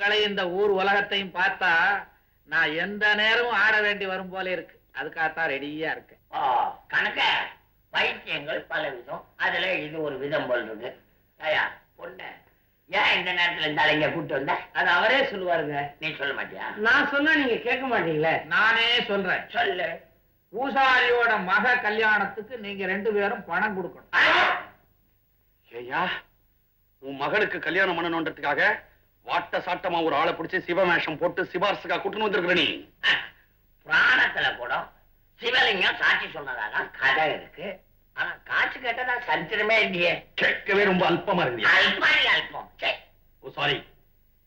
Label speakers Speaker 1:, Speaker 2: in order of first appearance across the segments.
Speaker 1: உங்களை இந்த ஊர் உலகத்தையும் பார்த்தா நான் எந்த நேரமும் ஆட வேண்டி வரும் போல இருக்கு. அதுக்காகத்தான் ரெடியா இருக்கேன்.
Speaker 2: ஓ கணக்க? வைத்தியங்கள் பல விதம் அதுல இது ஒரு விதம் போல் இருக்கு. ஐயா பொண்ணு ஏன் இந்த நேரத்துல இந்த அலைங்க கூட்டு வந்த?
Speaker 1: அது அவரே சொல்லுவாருங்க.
Speaker 2: நீ சொல்ல மாட்டியா?
Speaker 3: நான் சொன்னா நீங்க கேட்க மாட்டீங்களே?
Speaker 1: நானே சொல்றேன்.
Speaker 2: சொல்லு.
Speaker 1: பூசாரியோட மக கல்யாணத்துக்கு நீங்க ரெண்டு பேரும் பணம் கொடுக்கணும்?
Speaker 4: ஏய்யா உன் மகனுக்கு கல்யாணம் பண்ணணுன்றதுக்காக வாட்ட சாட்டமா ஒரு ஆளை பிடிச்சி சிவமேஷம் போட்டு சிபாரிசுக்கா கூட்டுன்னு வந்திருக்கிற நீ?
Speaker 2: புராணத்துல கூட சிவலிங்கம் சாட்சி சொன்னதாக கதை இருக்கு. ஆனா காசு கேட்டதா சரித்திரமே இல்லையே.
Speaker 4: கேட்கவே ரொம்ப அல்பமா இருந்தியா
Speaker 2: அல்பாரி அல்பம். சே
Speaker 4: ஓ சாரி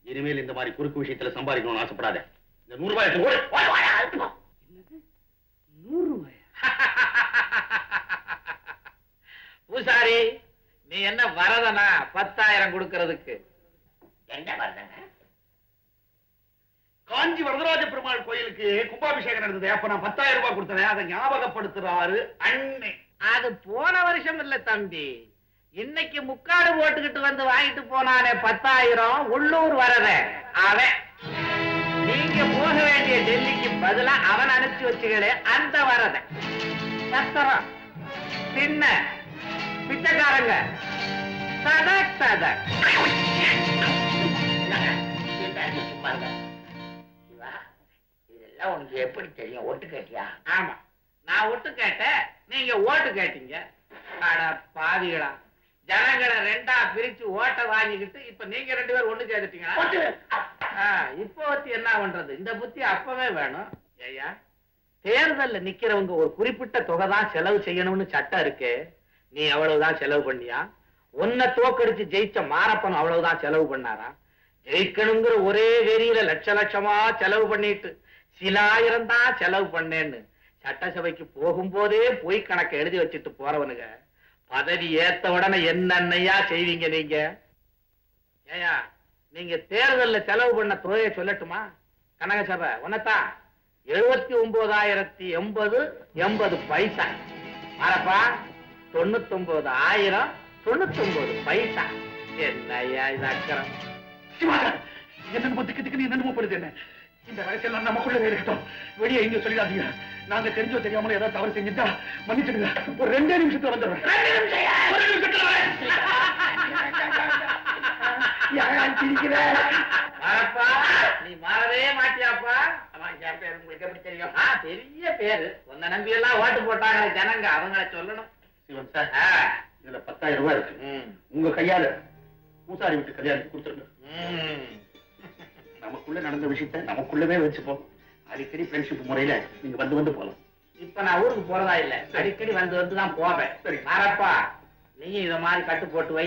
Speaker 4: இனிமேல் இந்த மாதிரி குறுக்கு விஷயத்துல சம்பாதிக்கணும்னு ஆசைப்படாத. இந்த நூறு ரூபாய்
Speaker 2: அல்பம்.
Speaker 3: நூறு ரூபாயா
Speaker 1: பூசாரி நீ என்ன வரதனா பத்தாயிரம் கொடுக்கறதுக்கு
Speaker 2: என்ன வருதுங்க
Speaker 4: காஞ்சி வரதராஜ பெருமாள் கோயிலுக்கு கும்பாபிஷேகம் நடந்தது. அப்ப நான் பத்தாயிரம் ரூபாய் கொடுத்தேன். அதை ஞாபகப்படுத்துறாரு அண்ணே.
Speaker 1: அது போன வருஷம் இல்ல தம்பி. இன்னைக்கு முக்காடு போட்டுக்கிட்டு வந்து வாங்கிட்டு போனானே பத்தாயிரம். உள்ளூர் வரத அவன். நீங்க போக வேண்டிய டெல்லிக்கு பதிலா அவன் அனுப்பிச்சு வச்சுகளே அந்த வரத. சத்திரம் சின்ன பிச்சைக்காரங்க. சதக் சதக்.
Speaker 2: இதெல்லாம் உனக்கு எப்படி தெரியும்? ஒட்டு கேட்டியா?
Speaker 1: ஆமா. நான் ஒட்டு கேட்டேன் நீங்க ஓட்டு கேட்டீங்க. அட பாவிகளா. ஜனங்களை ரெண்டா பிரிச்சு ஓட்டை வாங்கிக்கிட்டு இப்ப நீங்க ரெண்டு பேரும் ஒண்ணு சேர்த்துட்டீங்களா இப்போ வச்சு என்ன பண்றது? இந்த புத்தி அப்பவே வேணும். ஐயா தேர்தல்ல நிக்கிறவங்க ஒரு குறிப்பிட்ட தொகை தான் செலவு செய்யணும்னு சட்டம் இருக்கு. நீ அவ்வளவுதான் செலவு பண்ணியா? உன்னை தோக்கடிச்சு ஜெயிச்ச மாரப்பன் அவ்வளவுதான் செலவு பண்ணாரா? ஜெயிக்கணுங்கிற ஒரே வெறியில லட்ச லட்சமா செலவு பண்ணிட்டு சில ஆயிரம் தான் செலவு பண்ணேன்னு. சட்டசபைக்கு போகும்போதே போய் கணக்கை எழுதி வச்சுட்டு போறவனுங்க. பதவி ஏத்த உடனே என்னென்னையா செய்வீங்க நீங்க? ஏயா நீங்க தேர்தல்ல செலவு பண்ண தொகையை சொல்லட்டுமா? கனக சபை உன்னத்தான். எழுபத்தி ஒன்பதாயிரத்தி எண்பது எண்பது பைசா. மாறப்பா தொண்ணூத்தி ஒன்பது ஆயிரம் தொண்ணூத்தி ஒன்பது பைசா. என்னையா இது அக்கறம்
Speaker 4: சிவா என்னென்னமோ திக்கு திக்கு பண்ணுது என்ன? இந்த ரகசியம் நமக்குள்ளவே இருக்கட்டும். வெளியே எங்க சொல்லிடாதீங்க. நாங்க தெரிஞ்சோ தெரியாமல ஏதாவது தவறு செஞ்சுட்டா மன்னிச்சிடுங்க. ஒரு ரெண்டே நிமிஷத்துல வந்துடுறேன்.
Speaker 1: நீ மாறவே மாட்டியாப்பா.
Speaker 2: உங்களுக்கு எப்படி தெரியும்?
Speaker 1: ஆ, பெரிய பேரு. உன்னை நம்பி எல்லாம் ஓட்டு போட்டாங்க ஜனங்க. அவங்கள சொல்லணும்.
Speaker 4: சிவன் சார்
Speaker 1: ஆ,
Speaker 4: இதுல பத்தாயிரம் ரூபாய் இருக்கு. உங்க கையால பூசாரி வீட்டு கல்யாணத்துக்கு கொடுத்துருங்க. நமக்குள்ள நடந்த விஷயத்த நமக்குள்ளவே வச்சுப்போம். அடிக்கடி ஃப்ரெண்ட்ஷிப் முறையில நீங்க வந்து வந்து போலாம்
Speaker 1: இப்ப நான் ஊருக்கு போறதா இல்ல. அடிக்கடி வந்து வந்து தான் போவேன்.
Speaker 4: சரி.
Speaker 1: மாறப்பா நீ இத மாதிரி கட்டு போட்டு வை.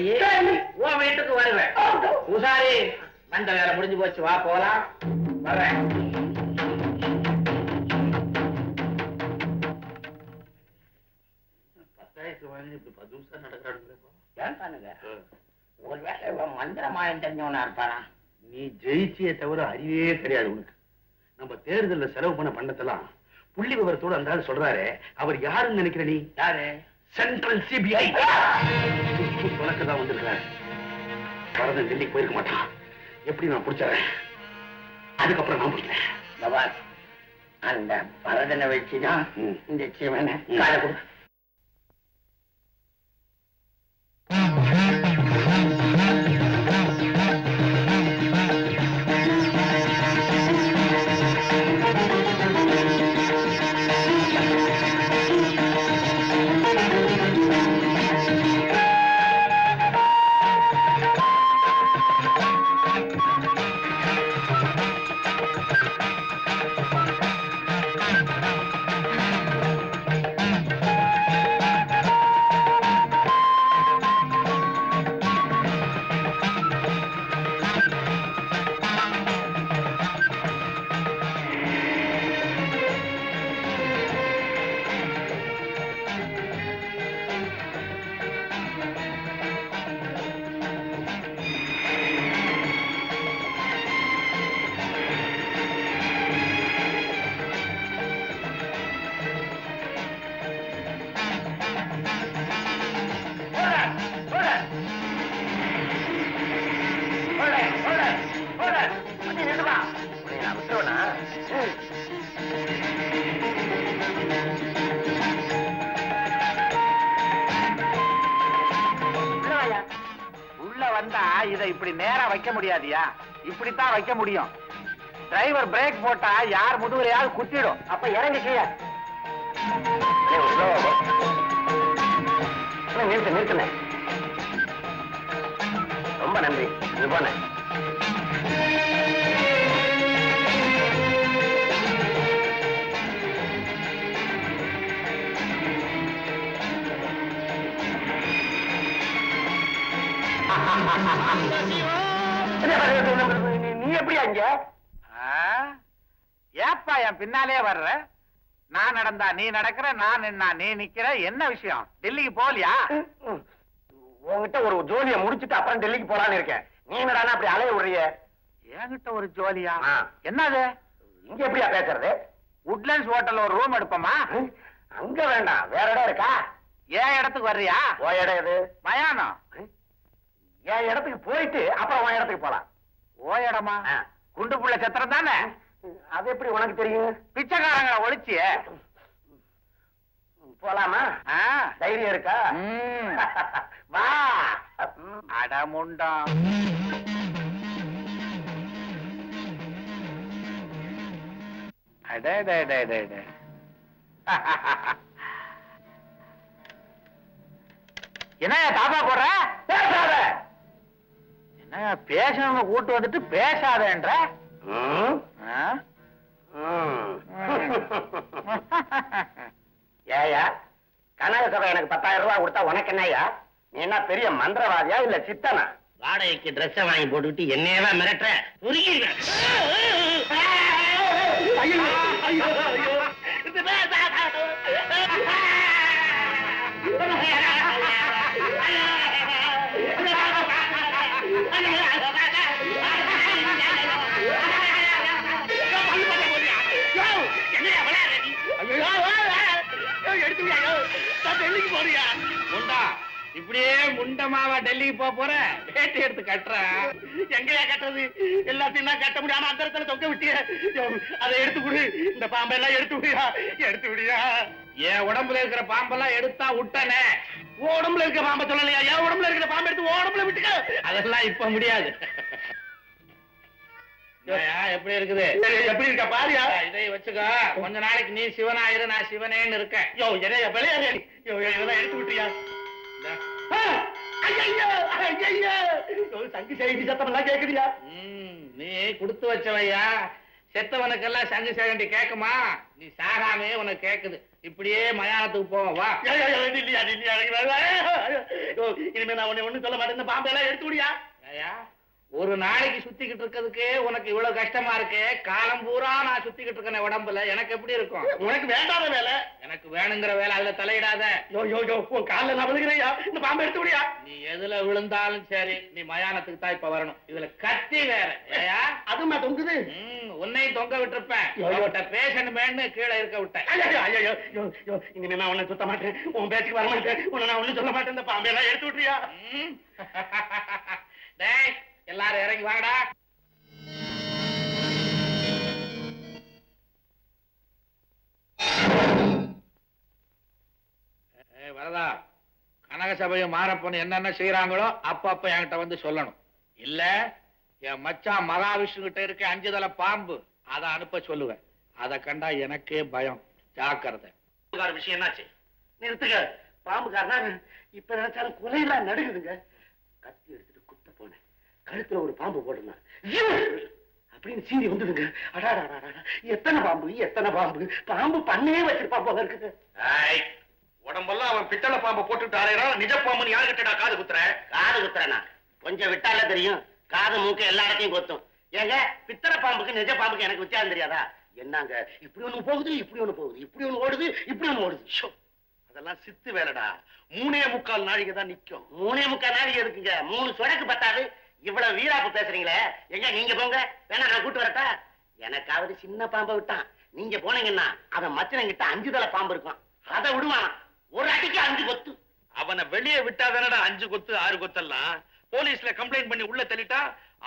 Speaker 1: உன் வீட்டுக்கு வருவேன். பூசாரி வந்த வேலை முடிஞ்சு போச்சு வா போலாம். வரேன்.
Speaker 4: பத்தாயிரத்து வாங்கி இப்படி பத்து நிமிஷம் நடக்கிறாங்க
Speaker 2: ஏன் பண்ணுங்க? ஒருவேளை மந்திரமாயம் தெரிஞ்சவனா இருப்பானா?
Speaker 4: நீ ஜெயிச்சியே தவிர அறிவே கிடையாது உனக்கு. நம்ம தேர்தல்ல செலவு பண்ண பண்ணத்தெல்லாம் புள்ளி விவரத்தோட அந்த ஆள் சொல்றாரு அவர் யாருன்னு நினைக்கிற நீ?
Speaker 2: யாரு?
Speaker 4: Central CBI. உனக்கு தான் வந்திருக்காரு வரதன் டெல்லிக்கு போயிருக்க மாட்டான். எப்படி நான் பிடிச்சறேன் அதுக்கப்புறம் நான் பிடிக்கிறேன்.
Speaker 2: அந்த பரதனை வச்சுதான். இந்த சிவனை
Speaker 1: வைக்க முடியாதியா? இப்படித்தான் வைக்க முடியும். டிரைவர் பிரேக் போட்டா யார் முதுகுலையாவது குத்திடும். அப்ப இறங்கி கீழே. நிறுத்து நிறுத்துனேன் ரொம்ப நன்றி. இது ha நீ எப்படி அங்க ஏப்பா என் பின்னாலே வர்ற? நான் நடந்தா நீ நடக்கிற நான் நின்னா நீ நிக்கிற? என்ன விஷயம்? டெல்லிக்கு போகலையா?
Speaker 2: உங்ககிட்ட ஒரு ஜோலியை முடிச்சிட்டு அப்புறம் டெல்லிக்கு போலான்னு இருக்கேன். நீ என்னடா அப்படி அலைய விடுறிய
Speaker 1: என்கிட்ட ஒரு ஜோலியா. என்னது?
Speaker 2: இங்க எப்படியா பேசுறது?
Speaker 1: உட்லண்ட்ஸ் ஹோட்டல்ல ஒரு ரூம் எடுப்போமா?
Speaker 2: அங்க வேண்டாம். வேற இடம் இருக்கா?
Speaker 1: ஏன் இடத்துக்கு வர்றியா?
Speaker 2: ஓ இடம் எது?
Speaker 1: மயானம்.
Speaker 2: என் இடத்துக்கு போயிட்டு அப்புறம் உன் இடத்துக்கு போலாம்.
Speaker 1: ஓ இடமா. குண்டு புள்ள சத்திரம் தானே?
Speaker 2: அது எப்படி உனக்கு தெரியும்?
Speaker 1: பிச்சைக்காரங்களை ஒழிச்சியே?
Speaker 2: போலாமா?
Speaker 1: ஆ.
Speaker 2: தைரியம் இருக்கா. வா.
Speaker 1: அடமுண்டம் அடடடடட. என்னய்யா தாத்தா போடுற?
Speaker 2: பேசாத.
Speaker 1: பேசணும்னு கூட்டு வந்துட்டு பேசாதேன்ற.
Speaker 2: ஏயா கனக சபை எனக்கு பத்தாயிரம் ரூபாய் கொடுத்தா உனக்கு என்னய்யா? நீ என்ன பெரிய மந்திரவாதியா இல்ல சித்தனா?
Speaker 3: வாடகைக்கு ட்ரெஸ் வாங்கி போட்டுக்கிட்டு என்னையவா மிரட்டுற. புரியுங்க
Speaker 2: ஐயோ,
Speaker 1: முண்டா இப்படியே முண்டமாவா டெல்லிக்கு போக போற? வேட்டி எடுத்து கட்டுறேன்
Speaker 4: எங்கயா கட்டுறது? எல்லாத்தையும் தான் கட்ட முடியாம. அந்த இடத்துல தொங்க விட்டிய. அதை எடுத்து விடு இந்த பாம்பெல்லாம் எடுத்து விடியா எடுத்து விடியா
Speaker 1: என் உடம்புல இருக்கிற பாம்பெல்லாம் எடுத்தா விட்டனே
Speaker 4: உடம்புல இருக்க பாம்பை சொல்லலையா? என் உடம்புல இருக்கிற பாம்பை எடுத்து உடம்புல விட்டுக்க.
Speaker 1: அதெல்லாம் இப்ப முடியாது. எப்படி இருக்குது?
Speaker 4: எப்படி இருக்க பாரியா?
Speaker 1: இதை வச்சுக்கோ. கொஞ்ச நாளைக்கு நீ சிவனாயிரு நான் சிவனேன்னு இருக்கேன்.
Speaker 4: யோ இதெல்லாம் எடுத்து விட்டுறியா?
Speaker 1: இந்தா.
Speaker 4: ஆ, ஐயையோ, ஐயையோ. யோ, சங்கு செய்தி சத்தம் எல்லாம் கேக்குறியா
Speaker 1: நீ கொடுத்து வச்சவையா? செத்தவனுக்கெல்லாம் சங்கு சேகண்டி கேக்குமா? நீ சாகாமே உனக்கு கேக்குது. இப்படியே மயானத்துக்கு போவோம் வா.
Speaker 4: இனிமே நான் உன்னை ஒண்ணும் சொல்ல மாட்டேன். பாம்பெல்லாம் எடுத்து விடியா?
Speaker 1: ஒரு நாளைக்கு சுத்திக்கிட்டு இருக்கிறதுக்கு உனக்கு இவ்வளவு கஷ்டமா இருக்கு? காலம் பூரா நான் சுத்திக்கிட்டு இருக்கேன் உடம்புல. எனக்கு எப்படி இருக்கும்?
Speaker 4: உனக்கு வேண்டாத வேலை.
Speaker 1: எனக்கு வேணுங்கிற வேலை அதுல தலையிடாத.
Speaker 4: யோ யோ யோ உன் கால்ல நான் விழுகிறேயா இந்த பாம்பை எடுத்து விடியா.
Speaker 1: நீ எதுல விழுந்தாலும் சரி நீ மயானத்துக்கு தான் இப்ப வரணும். இதுல கத்தி வேற. ஏயா?
Speaker 4: அதுமா தொங்குது.
Speaker 1: உன்னையும் தொங்க விட்டிருப்பேன்.
Speaker 4: ஐயோ.
Speaker 1: உன்கிட்ட பேசணுமேன்னு கீழே இருக்க விட்டேன்.
Speaker 4: ஐயோ, யோ, இனிமே நான் உன்னை சுத்த மாட்டேன். உன் பேச்சுக்கு வர மாட்டேன். உன்னை நான் ஒண்ணும் சொல்ல மாட்டேன். இந்த பாம்பை எல்லாம் எடுத்து விட்டுறியா.
Speaker 1: டேய் எல்லாரும் இறங்கி வாடா. வரதா கனக சபையும் மாறப்பன்னு என்னென்ன செய்யறாங்களோ அப்பப்ப என்கிட்ட வந்து சொல்லணும். இல்ல என் மச்சான் மகாவிஷ்ணு கிட்ட இருக்க அஞ்சு தலை பாம்பு அதை அனுப்ப சொல்லுவேன். அதை கண்டா எனக்கே பயம். ஜாக்கிரதை.
Speaker 4: விஷயம் என்னாச்சு? நிறுத்துக பாம்புக்காரனா? இப்ப நினைச்சாலும் கொலையெல்லாம் நடுங்குதுங்க. கத்தி எடுத்து கழுத்துல ஒரு பாம்பு போட்டுருந்தான்! அப்படின்னு சீறி வந்ததுங்க. அடாடா எத்தனை பாம்பு எத்தனை பாம்பு? பாம்பு பண்ணே வச்சிருப்பா போல இருக்குது.
Speaker 2: உடம்பெல்லாம் அவன் பித்தளை பாம்பை போட்டுட்டு அலையறான். நிஜ பாம்பு யாரு கிட்டடா காது குத்துற?
Speaker 3: காது குத்துறனா கொஞ்சம் விட்டால தெரியும். காது மூக்கு எல்லா இடத்தையும் கொத்தும். ஏங்க பித்தளை பாம்புக்கு நிஜ பாம்புக்கு எனக்கு வித்தியாசம் தெரியாதா? என்னங்க இப்படி ஒண்ணு போகுது இப்படி ஒண்ணு போகுது இப்படி ஒண்ணு ஓடுது இப்படி ஒண்ணு ஓடுது.
Speaker 2: அதெல்லாம் சித்து வேலைடா. மூணே முக்கால் நாழிகை தான் நிக்கும்.
Speaker 3: மூணே முக்கால் நாளைக்கு எதுக்குங்க? மூணு சொடக்கு பத்தாது. இவ்வளவு வீராப்பு பேசுறீங்களே எங்க நீங்க போங்க வேணா நான் கூட்டு வரட்டா? எனக்காவது சின்ன பாம்பை விட்டான். நீங்க போனீங்கன்னா அவன் மச்சனங்கிட்ட அஞ்சு தலை பாம்பு இருக்கும். அதை விடுவான் ஒரு அடிக்கு அஞ்சு கொத்து.
Speaker 2: அவனை வெளியே விட்டாதானடா அஞ்சு கொத்து ஆறு கொத்தெல்லாம்? போலீஸ்ல கம்ப்ளைண்ட் பண்ணி உள்ள தள்ளிட்டா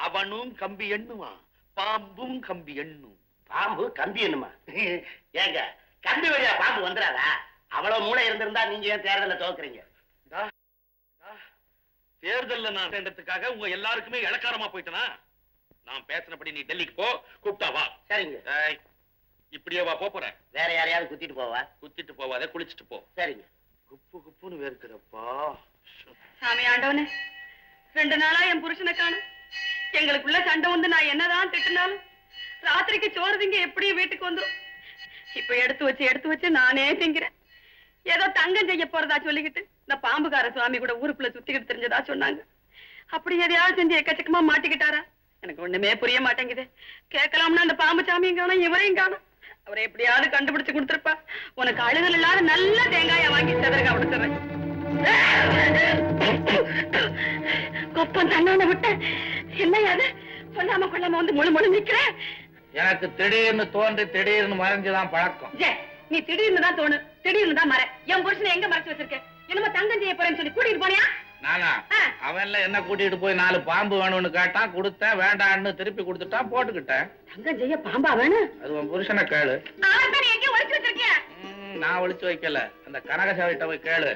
Speaker 2: அவனும் கம்பி எண்ணுவான். பாம்பும் கம்பி எண்ணும்.
Speaker 3: பாம்பு கம்பி என்னமா ஏங்க கம்பி வழியா பாம்பு வந்துடாதா? அவ்வளவு மூளை இருந்திருந்தா நீங்க ஏன் தேர்தல தோக்குறீங்க
Speaker 4: தேர்தல்ல நான் சேர்ந்ததுக்காக உங்க எல்லாருக்குமே இளக்காரமா போயிட்டனா? நான் பேசினபடி நீ டெல்லிக்கு போ கூப்பிட்டா வா.
Speaker 3: சரிங்க.
Speaker 4: இப்படியே வா போற
Speaker 3: வேற யாரையாவது குத்திட்டு போவா?
Speaker 4: குத்திட்டு போவாத குளிச்சிட்டு போ.
Speaker 3: சரிங்க.
Speaker 4: குப்பு குப்புன்னு வேர்க்கிறப்பா
Speaker 5: சாமி ஆண்டவனே ரெண்டு நாளா என் புருஷனை காணும். எங்களுக்குள்ள சண்டை வந்து நான் என்னதான் திட்டினாலும் ராத்திரிக்கு சோறு திங்க எப்படியும் வீட்டுக்கு வந்துரும். இப்ப எடுத்து வச்சு எடுத்து வச்சு நானே திங்கிறேன். ஏதோ தங்கம் செய்ய போறதா சொல்லிக்கிட்டு இந்த பாம்புகார சுவாமி கூட ஊருக்குள்ள சுத்திக்கிட்டு தெரிஞ்சதா சொன்னாங்க. அப்படி எதையாவது செஞ்சு எக்கச்சக்கமா மாட்டிக்கிட்டாரா? எனக்கு ஒண்ணுமே புரிய மாட்டேங்குது. கேட்கலாம்னா அந்த பாம்பு சாமியும் காணும் இவரையும் காணும். அவரை எப்படியாவது கண்டுபிடிச்சு கொடுத்துருப்பா. உனக்கு அழுகல் இல்லாத நல்ல தேங்காயா வாங்கி செதறக கொடுத்துறேன் கொப்பம் தண்ணான விட்ட என்னையா அது? சொல்லாம கொள்ளாம வந்து முழு முழு நிக்கிறேன்.
Speaker 1: எனக்கு திடீர்னு தோன்றி திடீர்னு மறைஞ்சுதான் பழக்கம்.
Speaker 5: நீ திடீர்னு தான் தோணு. திடீர்னு தான் மற. என் புருஷனை எங்க மறைச்சு வச்சிருக்க? என்னமோ தங்கம் செய்ய போறேன்னு சொல்லி கூட்டிட்டு போனியா?
Speaker 1: நானா. அவன்ல என்ன கூட்டிட்டு போய் நாலு பாம்பு வேணும்னு கேட்டான் கொடுத்தேன் வேண்டான்னு திருப்பி கொடுத்துட்டான் போட்டுக்கிட்டேன்.
Speaker 5: தங்கம் செய்ய பாம்பா வேணும்
Speaker 1: அது உன் புருஷனை கேளு. நான் ஒளிச்சு வைக்கல. அந்த கனகசாவிட்ட போய் கேளு.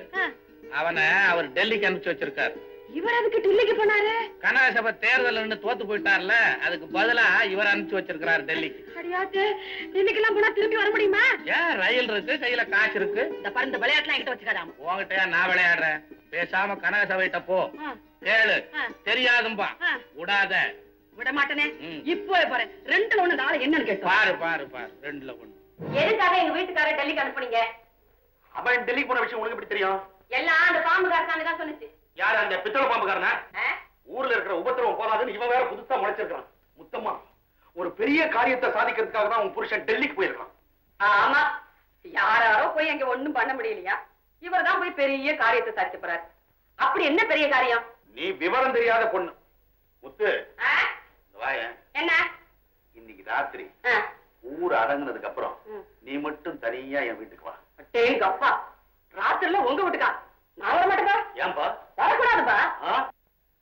Speaker 1: அவனை அவர் டெல்லிக்கு அனுப்பிச்சு வச்சிருக்காரு.
Speaker 5: இவர் அதுக்கு டில்லிக்கு போனாரு?
Speaker 1: கனகசபை தேர்தல் தோத்து போயிட்டார்ல அதுக்கு பதிலா இவர் அனுப்பிச்சு வச்சிருக்கிறார் டெல்லிக்கு.
Speaker 5: அடியாச்சு இன்னைக்கெல்லாம் போனா திரும்பி வர முடியுமா?
Speaker 1: ஏன் ரயில் இருக்கு கையில காசு இருக்கு.
Speaker 5: இந்த பறந்த விளையாட்டுலாம் என்கிட்ட வச்சுக்காதாம.
Speaker 1: உன்கிட்டயா நான் விளையாடுறேன் பேசாம கனகசபைட்ட போ. கேளு. தெரியாதும்பா. விடாத.
Speaker 5: விட மாட்டேனே. இப்போ பாரு ரெண்டுல ஒண்ணு நாளை என்னன்னு கேட்டோம்
Speaker 1: பாரு பாரு பாரு ரெண்டுல ஒண்ணு.
Speaker 5: எதுக்காக எங்க வீட்டுக்காரர் டெல்லிக்கு அனுப்புனீங்க?
Speaker 4: அவன் டெல்லிக்கு போன விஷயம் உனக்கு எப்படி தெரியும்?
Speaker 5: எல்லாம் அந்த பாம்புகாரத்தானே தான் சொன்னுச்சு.
Speaker 4: பித்தளை பாம்புக்காரனா? ஊர்ல இருக்கிற உபத்திரவம் போதாதுன்னு இவன் வேற புதுசா முளைச்சிருக்கான் முத்தம்மா ஒரு பெரிய காரியத்தை சாதிக்கிறதுக்காக தான் உன் புருஷன் டெல்லிக்கு போயிருக்கான்.
Speaker 5: ஆமா. யாராரோ போய் அங்க ஒண்ணும் பண்ண முடியலையா? இவர் தான் போய் பெரிய காரியத்தை சாதிக்க போறாரு. அப்படி என்ன பெரிய காரியம்?
Speaker 4: நீ விவரம் தெரியாத பொண்ணு. முத்து.
Speaker 5: என்ன?
Speaker 4: இன்னைக்கு ராத்திரி. ஊர் அடங்குனதுக்கு அப்புறம். நீ மட்டும் தனியா என் வீட்டுக்கு வா.
Speaker 5: அப்பா ராத்திரில உங்க வீட்டுக்கா? நான் வர மாட்டேப்பா
Speaker 4: ஏன்பா?
Speaker 5: வரக்கூடாதுப்பா.
Speaker 4: ஆ?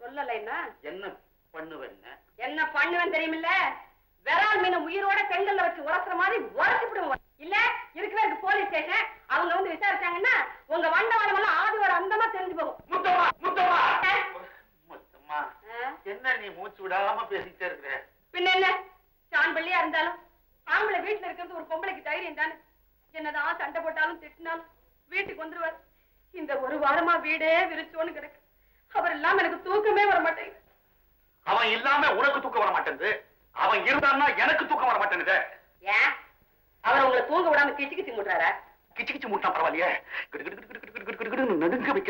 Speaker 5: சொல்லல என்ன
Speaker 4: என்ன? பண்ணுவேன்னு
Speaker 5: என்ன பண்ணுவேன் தெரியுமில்ல? விரால் மீனை உயிரோட செங்கல்ல வச்சு உரசுற மாதிரி உரசி விடுவோம் இல்ல இருக்கிற போலீஸ் ஸ்டேஷன் அவங்க வந்து விசாரிச்சாங்கன்னா உங்க வண்டவாளம் எல்லாம் ஆதியோட அந்தமா தெரிஞ்சு போகும். ஆ?
Speaker 4: முத்தம்மா
Speaker 5: ஆ?
Speaker 4: என்ன நீ மூச்சு விடாம பேசிட்டே இருக்கிற?
Speaker 5: பின்ன என்ன? சான் பள்ளியா இருந்தாலும் ஆம்பளை வீட்டுல இருக்கிறது ஒரு பொம்பளைக்கு தைரியம் தானே? என்னதான் சண்டை போட்டாலும் திட்டினாலும் வீட்டுக்கு வந்துருவார். இந்த ஒரு வாரமா வீடே விரிச்சோன்னு கிடக்கு. அவர் இல்லாம எனக்கு தூக்கமே வர மாட்டேங்குது
Speaker 4: அவன் இல்லாம உனக்கு தூக்கம் வர மாட்டேங்குது அவன் இருந்தான்னா எனக்கு தூக்கம் வர மாட்டேங்குது
Speaker 5: ஏன் அவர் உங்களை தூங்க விடாம கிச்சு கிச்சு மூட்டுறாரா?
Speaker 4: கிச்சு கிச்சு மூட்டினா பரவாயில்லையே. நடுங்க வைக்க